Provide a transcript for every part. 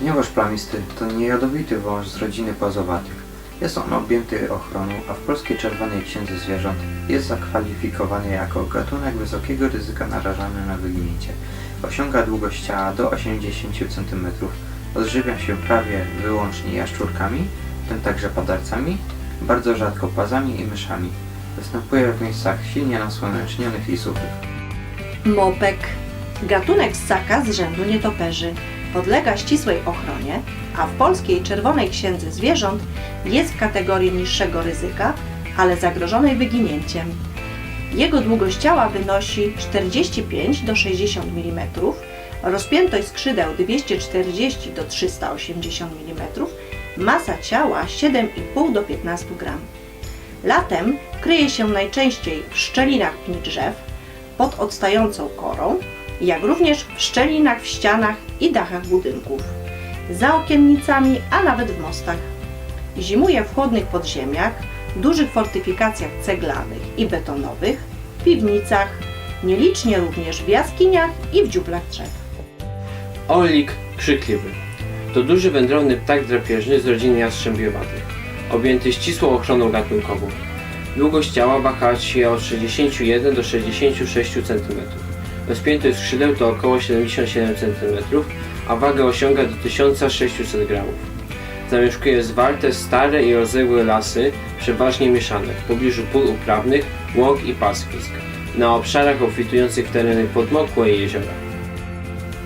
Gniewocz plamisty to niejadowity wąż z rodziny płazowatych. Jest on objęty ochroną, a w Polskiej Czerwonej Księdze Zwierząt jest zakwalifikowany jako gatunek wysokiego ryzyka narażany na wyginięcie. Osiąga długość ciała do 80 cm. Odżywia się prawie wyłącznie jaszczurkami, w tym także padarcami, bardzo rzadko płazami i myszami. Występuje w miejscach silnie nasłonecznionych i suchych. Mopek. Gatunek ssaka z rzędu nietoperzy. Podlega ścisłej ochronie, a w polskiej Czerwonej Księdze Zwierząt jest w kategorii niższego ryzyka, ale zagrożonej wyginięciem. Jego długość ciała wynosi 45 do 60 mm, rozpiętość skrzydeł 240 do 380 mm, masa ciała 7,5 do 15 g. Latem kryje się najczęściej w szczelinach pni drzew, pod odstającą korą, jak również w szczelinach w ścianach i dachach budynków, za okiennicami, a nawet w mostach. Zimuje w chłodnych podziemiach, dużych fortyfikacjach ceglanych i betonowych, piwnicach, nielicznie również w jaskiniach i w dziuplach drzew. Orlik krzykliwy. To duży wędrowny ptak drapieżny z rodziny jastrzębiowatych, objęty ścisłą ochroną gatunkową. Długość ciała waha się od 61 do 66 cm. Rozpiętość skrzydeł to około 77 cm, a wagę osiąga do 1600 g. Zamieszkuje zwarte, stare i rozległe lasy, przeważnie mieszane, w pobliżu pól uprawnych, łąk i pastwisk, na obszarach obfitujących w tereny podmokłe i jeziora.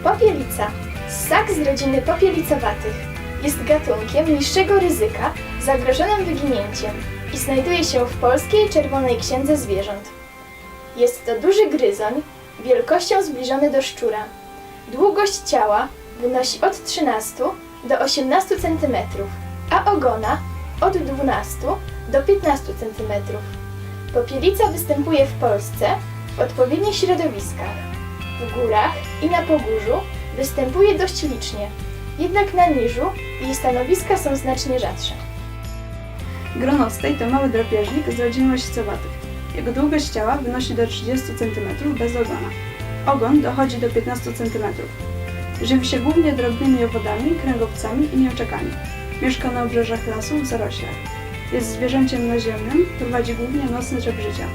Popielica. Ssak z rodziny popielicowatych. Jest gatunkiem niższego ryzyka, zagrożonym wyginięciem i znajduje się w Polskiej Czerwonej Księdze Zwierząt. Jest to duży gryzoń, wielkością zbliżony do szczura. Długość ciała wynosi od 13 do 18 cm, a ogona od 12 do 15 cm. Popielica występuje w Polsce w odpowiednich środowiskach. W górach i na pogórzu występuje dość licznie, jednak na niżu jej stanowiska są znacznie rzadsze. Gronostej to mały drapieżnik z rodziny łasicowatych. Jego długość ciała wynosi do 30 cm bez ogona. Ogon dochodzi do 15 cm. Żywi się głównie drobnymi owodami, kręgowcami i mięczakami. Mieszka na obrzeżach lasów w zaroślach. Jest zwierzęciem naziemnym, prowadzi głównie nocny tryb życia.